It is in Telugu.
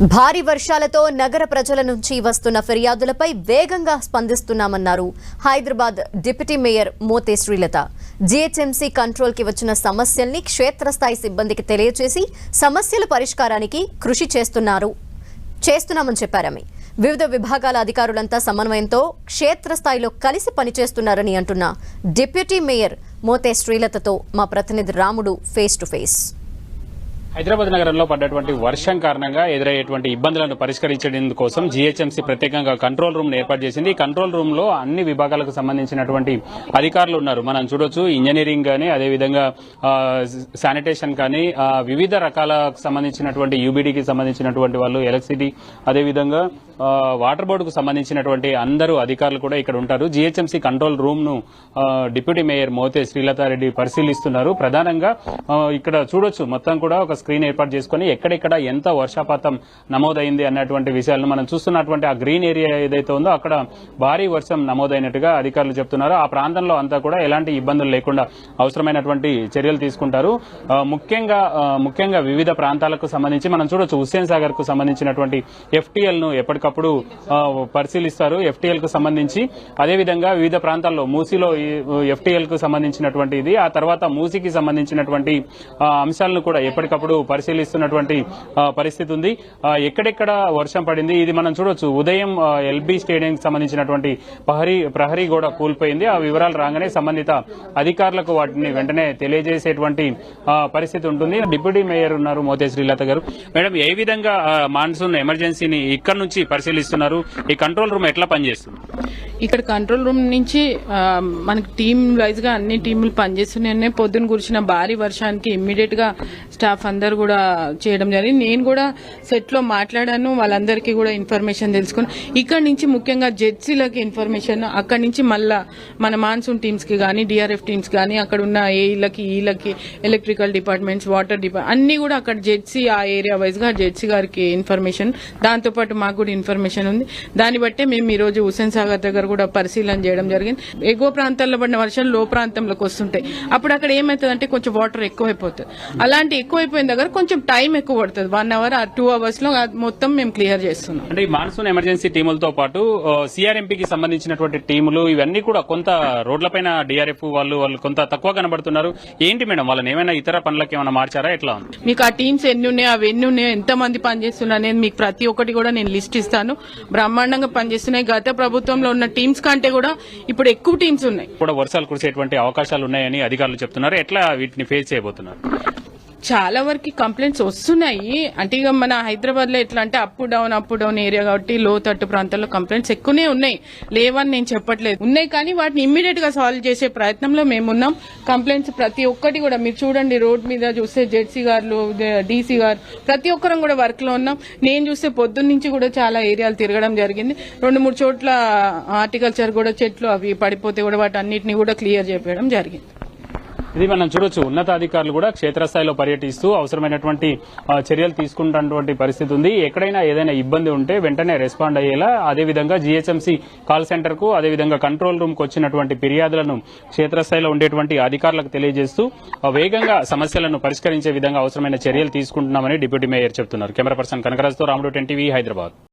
భారీ వర్షాలతో నగర ప్రజల నుంచి వస్తున్న ఫిర్యాదులపై వేగంగా స్పందిస్తున్నామన్నారు Hyderabad deputy mayor Mothe Srilatha. GHMC కంట్రోల్కి వచ్చిన సమస్యల్ని క్షేత్రస్థాయి సిబ్బందికి తెలియజేసి సమస్యల పరిష్కారానికి కృషి చేస్తున్నారు. చేస్తున్నామని చెప్పారామె వివిధ విభాగాల అధికారులంతా సమన్వయంతో క్షేత్రస్థాయిలో కలిసి పనిచేస్తున్నారని అంటున్న డిప్యూటీ మేయర్ మోతే శ్రీలతతో మా ప్రతినిధి రాముడు ఫేస్ టు ఫేస్. హైదరాబాద్ నగరంలో పడ్డటువంటి వర్షం కారణంగా ఎదురయ్యేటువంటి ఇబ్బందులను పరిష్కరించడం కోసం జీహెచ్ఎంసీ ప్రత్యేకంగా కంట్రోల్ రూమ్ ఏర్పాటు చేసింది. ఈ కంట్రోల్ రూమ్లో అన్ని విభాగాలకు సంబంధించినటువంటి అధికారులు ఉన్నారు. మనం చూడొచ్చు ఇంజనీరింగ్ కానీ అదేవిధంగా శానిటేషన్ కానీ వివిధ రకాలకు సంబంధించినటువంటి యూబీడీకి సంబంధించినటువంటి వాళ్ళు ఎలక్ట్రిసిటీ అదేవిధంగా వాటర్ బోర్డుకు సంబంధించినటువంటి అందరూ అధికారులు కూడా ఇక్కడ ఉంటారు. జీహెచ్ఎంసీ కంట్రోల్ రూమ్ను డిప్యూటీ మేయర్ మోతే శ్రీలతారెడ్డి పరిశీలిస్తున్నారు. ప్రధానంగా ఇక్కడ చూడొచ్చు మొత్తం కూడా ఒక స్క్రీన్ ఏర్పాటు చేసుకుని ఎక్కడెక్కడ ఎంత వర్షపాతం నమోదైంది అన్నటువంటి విషయాలను మనం చూస్తున్నటువంటి ఆ గ్రీన్ ఏరియా ఏదైతే ఉందో అక్కడ భారీ వర్షం నమోదైనట్టుగా అధికారులు చెప్తున్నారు. ఆ ప్రాంతంలో అంతా కూడా ఎలాంటి ఇబ్బందులు లేకుండా అవసరమైనటువంటి చర్యలు తీసుకుంటారు. ముఖ్యంగా ముఖ్యంగా వివిధ ప్రాంతాలకు సంబంధించి మనం చూడొచ్చు. హుస్సేన్ సాగర్కు సంబంధించినటువంటి ఎఫ్టీఎల్ను ఎప్పటికప్పుడు పరిశీలిస్తారు. ఎఫ్టీఎల్కు సంబంధించి అదేవిధంగా వివిధ ప్రాంతాల్లో మూసీలో ఎఫ్టీఎల్కు సంబంధించినటువంటి ఇది ఆ తర్వాత మూసీకి సంబంధించినటువంటి అంశాలను కూడా ఎప్పటికప్పుడు పరిశీలిస్తున్నటువంటి పరిస్థితి ఉంది. ఎక్కడెక్కడ వర్షం పడింది? ఇది మనం చూడొచ్చు. ఉదయం ఎల్బీ స్టేడియం సంబంధించినటువంటి ప్రహరీ ప్రహరీ కూడా కూలిపోయింది. ఆ వివరాలు రాగానే సంబంధిత అధికారులకు వాటిని వెంటనే తెలియజేసేటువంటి పరిస్థితి ఉంటుంది. డిప్యూటీ మేయర్ ఉన్నారు మోతే శ్రీలత గారు. మేడం ఏ విధంగా మాన్సూన్ ఎమర్జెన్సీని ఇక్కడ నుంచి పరిశీలిస్తున్నారు? ఈ కంట్రోల్ రూమ్ ఎట్లా పనిచేస్తుంది? ఇక్కడ కంట్రోల్ రూమ్ నుంచి మనకి టీమ్ వైజ్గా అన్ని టీములు పనిచేస్తున్నాయనే పొద్దున కురిసిన భారీ వర్షానికి ఇమ్మీడియట్గా స్టాఫ్ అందరు కూడా చేయడం జరిగింది. నేను కూడా సెట్లో మాట్లాడాను. వాళ్ళందరికీ కూడా ఇన్ఫర్మేషన్ తెలుసుకుని ఇక్కడ నుంచి ముఖ్యంగా జెడ్సీలకి ఇన్ఫర్మేషన్ అక్కడ నుంచి మళ్ళా మన మాన్సూన్ టీమ్స్కి కానీ డిఆర్ఎఫ్ టీమ్స్ కానీ అక్కడ ఉన్న ఏఈలకి ఈలకి ఎలక్ట్రికల్ డిపార్ట్మెంట్స్ వాటర్ డిపార్ట్మెంట్ అన్ని కూడా అక్కడ జెడ్సీ ఆ ఏరియా వైజ్గా జెడ్సీ గారికి ఇన్ఫర్మేషన్ దాంతో పాటు మాకు కూడా ఇన్ఫర్మేషన్ ఉంది. దాన్ని బట్టే మేము ఈ రోజు హుసేన్ సాగర్ దగ్గర కూడా పరిశీలన చేయడం జరిగింది. ఎగువ ప్రాంతాల్లో పడిన వర్షాలు లో ప్రాంతంలోకి వస్తుంటాయి. అప్పుడు అక్కడ ఏమవుతుందంటే కొంచెం వాటర్ ఎక్కువైపోతుంది. అలాంటి ఎక్కువైపోయిన దగ్గర కొంచెం టైం ఎక్కువ పడుతుంది. వన్ అవర్ ఆ టూ అవర్స్లో మొత్తం మేము క్లియర్ చేస్తున్నాం. అంటే ఈ మాన్సూన్ ఎమర్జెన్సీ టీములతో పాటు సిఆర్ఎంపీకి సంబంధించినటువంటి టీములు ఇవన్నీ కూడా కొంత రోడ్లపైన డిఆర్ఎఫ్ వాళ్ళు వాళ్ళు కొంత తక్కువ కనబడుతున్నారు. ఏంటి మేడం? వాళ్ళని ఏమైనా ఇతర పనులకు ఏమైనా మార్చారా? ఎట్లా ఉంది? మీకు ఆ టీమ్స్ ఎన్ని ఉన్నాయో అవి ఎన్ని ఉన్నాయో ఎంత మంది పనిచేస్తున్నారు అనేది మీకు ప్రతి ఒక్కటి కూడా నేను లిస్ట్ ఇస్తాను. బ్రహ్మాండంగా పనిచేస్తున్నాయి. గత ప్రభుత్వంలో ఉన్న టీమ్స్ కంటే కూడా ఇప్పుడు ఎక్కువ టీమ్స్ ఉన్నాయి. కూడా వర్షాలు కురిసేటువంటి అవకాశాలు ఉన్నాయని అధికారులు చెప్తున్నారు. ఎట్లా వీటిని ఫేస్ చేయబోతున్నారు? చాలా వరకు కంప్లైంట్స్ వస్తున్నాయి. అంటే ఇక మన హైదరాబాద్లో ఎట్లా అంటే up down up down area కాబట్టి లోతట్టు ప్రాంతాల్లో కంప్లైంట్స్ ఎక్కువనే ఉన్నాయి. లేవని నేను చెప్పట్లేదు. ఉన్నాయి కానీ వాటిని ఇమ్మీడియట్గా సాల్వ్ చేసే ప్రయత్నంలో మేమున్నాం కంప్లైంట్స్ ప్రతి ఒక్కటి కూడా మీరు చూడండి రోడ్ మీద చూస్తే జెడ్సీ గారు డీసీ గారు ప్రతి ఒక్కరం కూడా వర్క్లో ఉన్నాం. నేను చూస్తే పొద్దున్న నుంచి కూడా చాలా ఏరియాలు తిరగడం జరిగింది. రెండు మూడు చోట్ల హార్టికల్చర్ కూడా చెట్లు అవి పడిపోతే కూడా వాటి అన్నిటిని కూడా క్లియర్ చేయడం జరిగింది. ఇది మనం చూడొచ్చు. ఉన్నతాధికారులు కూడా క్షేత్రస్థాయిలో పర్యటిస్తూ అవసరమైనటువంటి చర్యలు తీసుకుంటున్నటువంటి పరిస్థితి ఉంది. ఎక్కడైనా ఏదైనా ఇబ్బంది ఉంటే వెంటనే రెస్పాండ్ అయ్యేలా అదేవిధంగా జీహెచ్ఎంసీ కాల్ సెంటర్కు అదేవిధంగా కంట్రోల్ రూమ్కు వచ్చినటువంటి ఫిర్యాదులను క్షేత్రస్థాయిలో ఉండేటువంటి అధికారులకు తెలియజేస్తూ వేగంగా సమస్యలను పరిష్కరించే విధంగా అవసరమైన చర్యలు తీసుకుంటున్నామని డిప్యూటీ మేయర్ చెప్తున్నారు. కెమెరా పర్సన్ కనకరాజుతో రాముడు టెన్ టీవీ హైదరాబాద్.